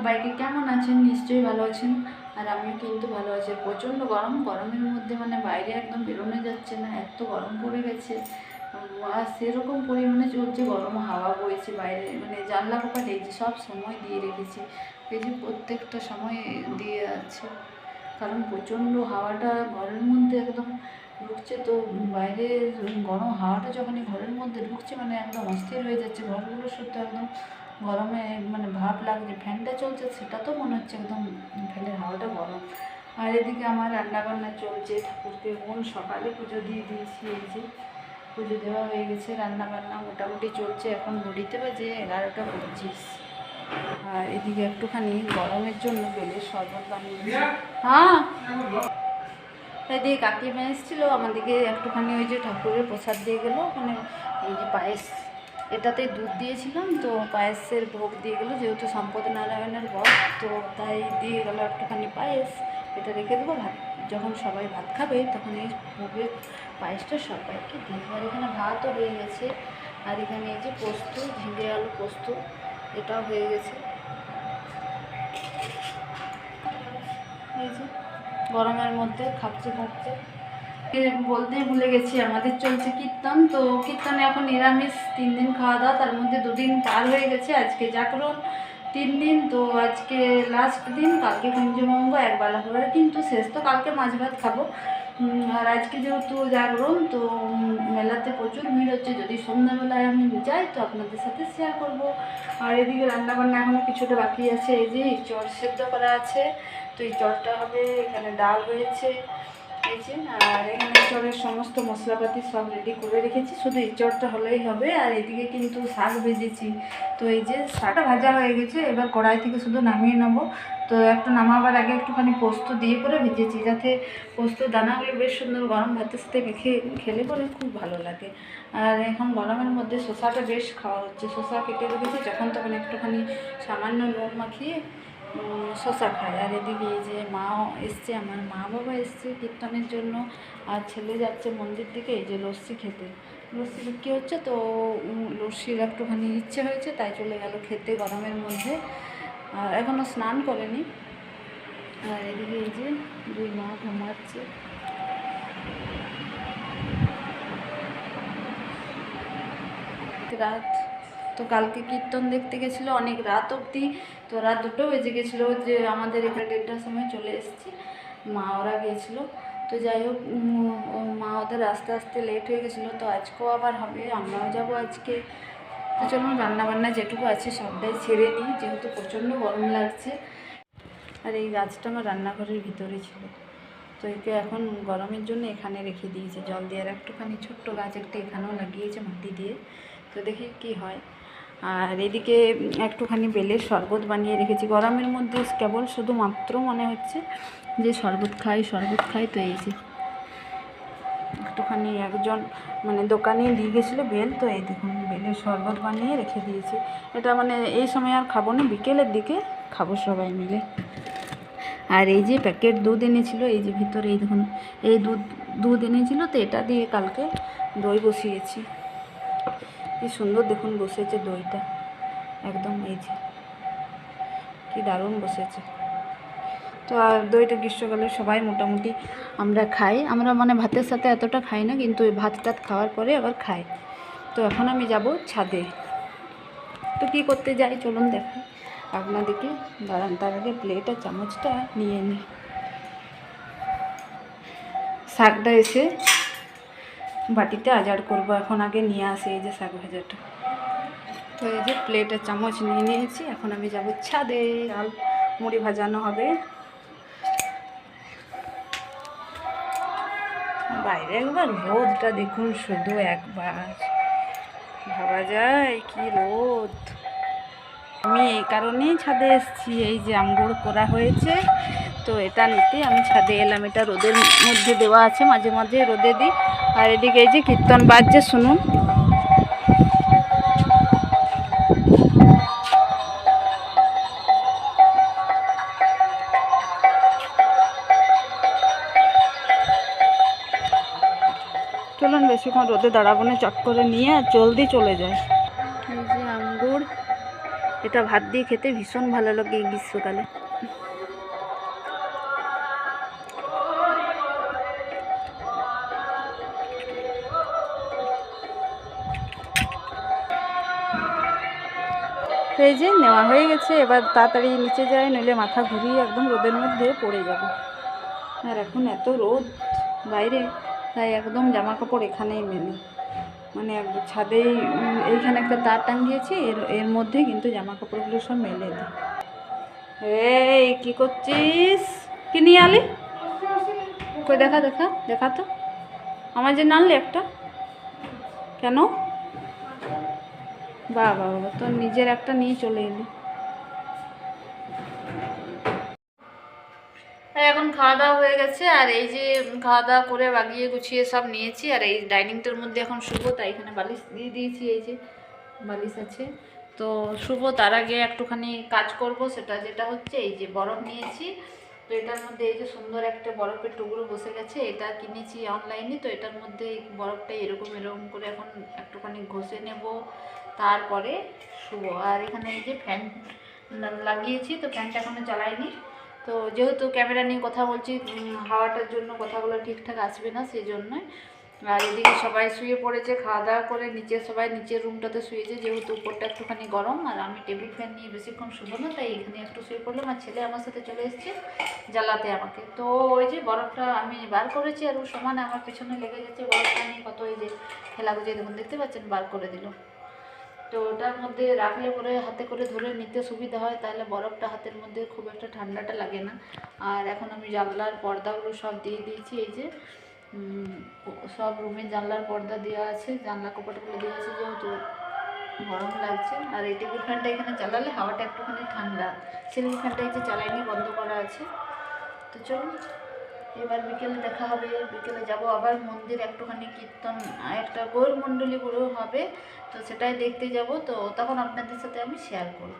সবাইকে কেমন আছেন? নিশ্চয়ই ভালো আছেন। আর আমিও কিন্তু ভালো আছি। প্রচণ্ড গরম। গরমের মধ্যে মানে বাইরে একদম বেরোনো যাচ্ছে না। এত গরম পড়ে গেছে। আর সেরকম পরিমাণে চলছে। গরম হাওয়া বইছে বাইরে। মানে জানলা এই যে সব সময় দিয়ে রেখেছি। এই যে প্রত্যেকটা সময় দিয়ে আছে কারণ প্রচণ্ড হাওয়াটা ঘরের মধ্যে একদম ঢুকছে তো বাইরে গরম হাওয়াটা যখনই ঘরের মধ্যে ঢুকছে মানে একদম অস্থির হয়ে যাচ্ছে। ঘরগুলো শুদ্ধ একদম গরমে মানে ভাব লাগছে, ফ্যানটা চলছে, সেটা তো মনে হচ্ছে একদম ফ্যানের হাওয়াটা গরম। আর এদিকে আমার রান্না বান্না চলছে, ঠাকুরকে কোন সকালে পুজো দিয়ে দিয়েছি, এই যে পুজো দেওয়া হয়ে গেছে, রান্নাবান্না মোটামুটি চলছে, এখন ঘড়িতে বাজে এগারোটা পঁচিশ। আর এদিকে একটুখানি গরমের জন্য বেলের শরবত বানিয়েছি। হ্যাঁ? এদিকে কাকিমা এসেছিল, আমাদেরকে একটুখানি ওই যে ঠাকুরের প্রসাদ দিয়ে গেলো মানে এই যে পায়েস এটাতে দুধ দিয়েছিলাম, তো পায়েসের ভোগ দিয়ে গেলো, যেহেতু সম্পদ নারায়ণের ভোগ, তো তাই দিয়ে গেলো একটুখানি পায়েস। এটা রেখে দেবো, ভাত, যখন সবাই ভাত খাবে, তখন এই ভোগের পায়েসটা সবাইকে দিয়ে আর এখানে ভাতও হয়ে গেছে। আর এখানে এই যে পোস্ত, ঝিঙে আলু পোস্ত, এটাও হয়ে গেছে। এই যে গরমের মধ্যে খাচ্ছে খাচ্ছে। এ বলতেই ভুলে গেছি, আমাদের চলছে কীর্তন। তো কীর্তনে এখন নিরামিষ, তিন দিন খাওয়া দাওয়া, তার মধ্যে দুদিন পার হয়ে গেছে, আজকে জাগরণ তিন দিন। তো আজকে লাস্ট দিন, কালকে কুঞ্জমঙ্গ একবেলা করে, কিন্তু শেষ তো কালকে মাছ ভাত খাব। আর আজকে যেহেতু জাগরণ, তো মেলাতে প্রচুর ভিড় হচ্ছে, যদি সন্ধ্যাবেলায় আমি যাই, তো আপনাদের সাথে শেয়ার করব। আর এদিকে রান্নাবান্না এখনও কিছুটা বাকি আছে, এই যে চট সেদ্ধ করা আছে, তো এই চটটা হবে, এখানে ডাল হয়েছে। আর এখানে চটের সমস্ত মশলাপাতি সব রেডি করে রেখেছি। শুধু এই চটটা হলেই হবে। আর এদিকে কিন্তু শাক ভেজেছি। তো এই যে শাকটা ভাজা হয়ে গেছে, এবার কড়াই থেকে শুধু নামিয়ে নেব। তো একটা নামাবার আগে একটুখানি পোস্ত দিয়ে করে ভেজেছি, যাতে পোস্ত দানাগুলো বেশ সুন্দর গরম ভাতের সাথে মেখে, খেলে পরে খুব ভালো লাগে। আর এখন গরমের মধ্যে শসাটা বেশ খাওয়া হচ্ছে। শসা কেটে রেখেছি, যখন তখন একটুখানি সামান্য নুন মাখিয়ে শসা খায়। আর এদিকে এই যে মাও এসছে, আমার মা বাবা এসছে কীর্তনের জন্য, আর ছেলে যাচ্ছে মন্দির দিকে, এই যে লস্যি খেতে। লস্যি বিক্রি হচ্ছে? তো লস্যির একটুখানি ইচ্ছে হয়েছে, তাই চলে গেল খেতে গরমের মধ্যে। আর এখনও স্নান করেনি। আর এদিকে এই যে দুই মা ঘুমাচ্ছে। রাত তো কালকে কীর্তন দেখতে গেছিল, অনেক রাত অবধি। তো রাত দুটো বেজে গেছিল, যে আমাদের এখানে দেড়টার সময় চলে এসেছি। মা ওরা গিয়েছিল তো যাই হোক মা ওদের আস্তে আস্তে লেট হয়ে গেছিল, তো আজকেও আবার হবে, আমরাও যাব আজকে। তো চলুন, রান্নাবান্না যেটুকু আছে সবটাই ছেড়ে নিই যেহেতু প্রচণ্ড গরম লাগছে। আর এই গাছটা আমার রান্নাঘরের ভিতরে ছিল। তো একে এখন গরমের জন্য এখানে রেখে দিয়েছে। জল দিয়ে আর একটুখানি ছোট্ট গাছ একটা এখানেও লাগিয়েছে মাটি দিয়ে। তো দেখি কি হয়। আর এদিকে একটুখানি বেলের শরবত বানিয়ে রেখেছি। গরমের মধ্যে কেবল শুধুমাত্র মনে হচ্ছে যে শরবত খাই শরবত খাই তো এই যে একটুখানি একজন মানে দোকানে দিয়ে গেছিল বেল, তো এই দেখুন বেলের শরবত বানিয়ে রেখে দিয়েছি। এটা মানে এই সময় আর খাব না, বিকেলের দিকে খাব সবাই মিলে। আর এই যে প্যাকেট দুধ এনেছিল, এই যে ভিতরে এই দেখুন, এই দুধ দুধ এনেছিল তো এটা দিয়ে কালকে দই বসিয়েছি। কি সুন্দর দেখুন বসেছে দইটা, একদম এই যে। কি দারুণ বসেছে। তো আর দইটা গ্রীষ্মকালে সবাই মোটামুটি আমরা খাই। আমরা মানে ভাতের সাথে এতটা খাই না, কিন্তু ভাত টাত খাওয়ার পরে আবার খাই। তো এখন আমি যাব ছাদে। তো কী করতে যাই চলুন দেখাই। আপনাদেরকে দাঁড়ান, তার আগে প্লেট আর চামচটা নিয়ে নিই শাকটা এসে বাটিতে আজার করব, এখন আগে নিয়ে আসে এই যে শাক ভাজাটা। তো এই যে প্লেটে চামচ নিয়ে নিয়েছি, এখন আমি যাব ছাদে, ডাল মুড়ি ভাজানো হবে। বাইরে একবার রোদটা দেখুন শুধু একবার। ভাবা যায় কি রোদ। আমি এই কারণেই ছাদে এসেছি, এই যে আঙ্গুর করা হয়েছে। তো এটা নিতে আমি ছাদে এলাম, এটা রোদের মধ্যে দেওয়া আছে, মাঝে মাঝে রোদে দিই। আর এদিকে এই যে কীর্তন বাজছে, শুনুন। চলুন বেশিক্ষণ রোদে দাঁড়াবো না, চট করে নিয়ে আর জলদি চলে যায় এটা ভাত দিয়ে খেতে ভীষণ ভালো লাগে এই গ্রীষ্মকালে। এই যে নেওয়া হয়ে গেছে, এবার তাড়াতাড়ি নিচে যায় নইলে মাথা ঘুরিয়ে একদম রোদের মধ্যে পড়ে যাবে। আর এখন এত রোদ বাইরে, তাই একদম জামা কাপড় এখানেই মেলে। মানে ছাদেই এইখানে একটা তার টাঙ্গিয়েছি এর এর মধ্যে কিন্তু জামা কাপড়গুলো সব মেলে দিই। এই, কি করছিস? কি নিয়ে আলি? কই, দেখা দেখা দেখা তো। আমার যে নানলে একটা। কেন? বা বাবা তোর নিজের একটা নিয়ে চলে এলি। এখন খাওয়া দাওয়া হয়ে গেছে, আর এই যে খাওয়া দাওয়া করে বাগিয়ে গুছিয়ে সব নিয়েছি, আর এই ডাইনিংটার মধ্যে এখন শুভ তাই এখানে বালিশ দিয়ে দিয়েছি, এই যে বালিশ আছে। তো শুভ তার আগে একটুখানি কাজ করব, সেটা যেটা হচ্ছে, এই যে বরফ নিয়েছি, তো এটার মধ্যে এই যে সুন্দর একটা বরফের টুকরো বসে গেছে, এটা কিনেছি অনলাইনে, তো এটার মধ্যে বরফটা এরকম এরকম করে এখন একটুখানি ঘষে নেব, তারপরে শুভ আর এখানে এই যে ফ্যান লাগিয়েছি, তো ফ্যানটা এখনও চালাইনি তো যেহেতু ক্যামেরা নিয়ে কথা বলছি হাওয়াটার জন্য কথাগুলো ঠিকঠাক আসবে না সেই জন্যই আর এদিকে সবাই শুয়ে পড়েছে, খাওয়া দাওয়া করে নিচে সবাই নিচের রুমটাতে শুয়েছে, যেহেতু উপরটা একটুখানি গরম, আর আমি টেবিল ফ্যান নিয়ে বেশিক্ষণ শুভ না, তাই এখানে একটু শুয়ে পড়লাম, আর ছেলে আমার সাথে চলে এসেছে জ্বালাতে আমাকে। তো ওই যে বরফটা আমি বার করেছি, আর ও সমানে আমার পেছনে লেগে গেছে, বরফটা নিয়ে কত এই যে খেলা গুজিয়ে দেখুন, দেখতে পাচ্ছেন? বার করে দিল। তো ওটার মধ্যে রাখলে পরে হাতে করে ধরে নিতে সুবিধা হয়, তাহলে বরফটা হাতের মধ্যে খুব একটা ঠান্ডাটা লাগে না। আর এখন আমি জানলার পর্দাগুলো সব দিয়ে দিয়েছি, এই যে সব রুমে জানলার পর্দা দেওয়া আছে, জানলা কপাটগুলো দেওয়া আছে যেহেতু গরম লাগছে। আর এই টেবিল ফ্যানটা এখানে চালালে হাওয়াটা একটুখানি ঠান্ডা। সিলিং ফ্যানটা এই যে চালাইনি, বন্ধ করা আছে। তো চলুন। এবার বিকেলে দেখা হবে, বিকেলে যাব আবার মন্দির, একটুখানি কীর্তন একটা গৌর মণ্ডলী হবে, তো সেটাই দেখতে যাব, তো তখন আপনাদের সাথে আমি শেয়ার করব।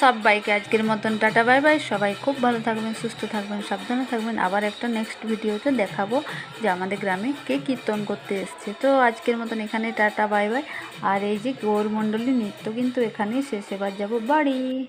সব বাইকে আজকের মতন, টাটা, বাই বাই। সবাই খুব ভালো থাকবেন, সুস্থ থাকবেন, সাবধানে থাকবেন। আবার একটা নেক্সট ভিডিওতে দেখাবো যে আমাদের গ্রামে কে কীর্তন করতে এসছে। তো আজকের মতন এখানে টাটা, বাই বাই। আর এই যে গৌরমণ্ডলী নৃত্য কিন্তু এখানেই শেষ। এবার যাব বাড়ি।